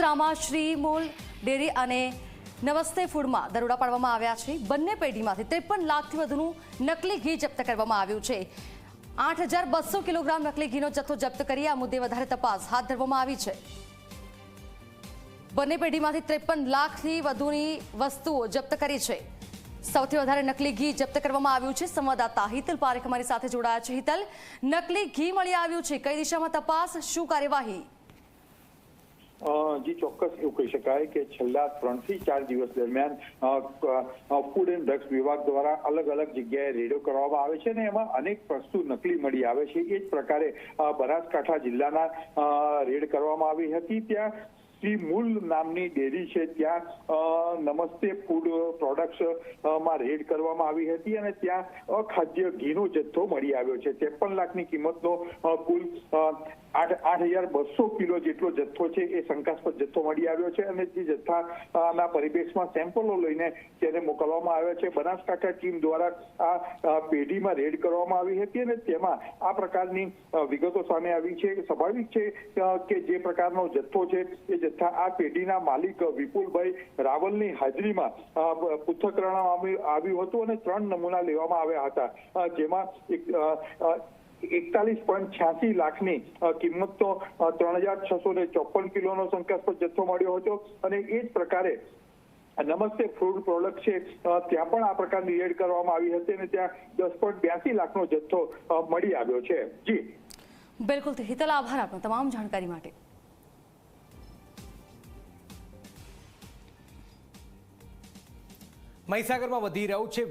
વડોદરામાં Shri mall dairy અને નમસ્તે ફૂડમાં દરોડા પાડવામાં આવ્યા છે. બંને પેઢીમાંથી ત્રેપન લાખથી વધુનું નકલી ઘી જપ્ત કરવામાં આવ્યું છે. આઠ હજાર બસો કિલોગ્રામ નકલી ઘીનો જથ્થો જપ્ત કરી આ મુદ્દે વધારે તપાસ હાથ ધરવામાં આવી છે. બંને પેઢીમાંથી ત્રેપન લાખથી વધુની વસ્તુઓ જપ્ત કરી છે. સૌથી વધારે નકલી ઘી જપ્ત કરવામાં આવ્યું છે. સંવાદદાતા હિતલ પારેખ અમારી સાથે જોડાયા છે. હિતલ, નકલી ઘી મળી આવ્યું છે. કઈ દિશામાં તપાસ, શું કાર્યવાહી? જી ચોક્કસ એવું કહી શકાય કે છેલ્લા ત્રણથી ચાર દિવસ દરમિયાન ફૂડ એન્ડ ડ્રગ્સ વિભાગ દ્વારા અલગ અલગ જગ્યાએ રેડો કરવામાં આવે છે અને એમાં અનેક વસ્તુ નકલી મળી આવે છે. એ જ પ્રકારે બનાસકાંઠા જિલ્લાના રેડ કરવામાં આવી હતી. ત્યાં શ્રી મૂલ નામની ડેરી છે. ત્યાં નમસ્તે ફૂડ પ્રોડક્ટ્સમાં રેડ કરવામાં આવી હતી અને ત્યાં અખાદ્ય ઘીનો જથ્થો મળી આવ્યો છે. ત્રેપન લાખની કિંમતનો કુલ આઠ આઠ હજાર બસો કિલો જેટલો જથ્થો છે એ શંકાસ્પદ જથ્થો મળી આવ્યો છે અને જે જથ્થાના પરિપ્રેક્ષમાં સેમ્પલો લઈને તેને મોકલવામાં આવ્યા છે. બનાસકાંઠા ટીમ દ્વારા આ પેઢીમાં રેડ કરવામાં આવી હતી અને તેમાં આ પ્રકારની વિગતો સામે આવી છે. સ્વાભાવિક છે કે જે પ્રકારનો જથ્થો છે એ જથ્થા આ પેઢીના માલિક વિપુલભાઈ રાવલની હાજરીમાં પૃથ્થકરણ આવ્યું હતું અને ત્રણ નમૂના લેવામાં આવ્યા હતા. જેમાં એક એકતાલીસ પોઈન્ટ છ્યાસી લાખની કિંમત તો ત્રણ હજાર છસો ને ચોપન કિલોનો શંકાસ્પદ જથ્થો મળ્યો હતો. અને એ જ પ્રકારે નમસ્તે ફૂડ પ્રોડક્ટ છે ત્યાં પણ આ પ્રકારની રેડ કરવામાં આવી હતી અને ત્યાં દસ પોઈન્ટ બ્યાસી લાખનો જથ્થો મળી આવ્યો છે. જી. બિલકુલ. હિતલ આભાર આપનો તમામ જાણકારી માટે. મહીસાગરમાં વધી રહ્યું છે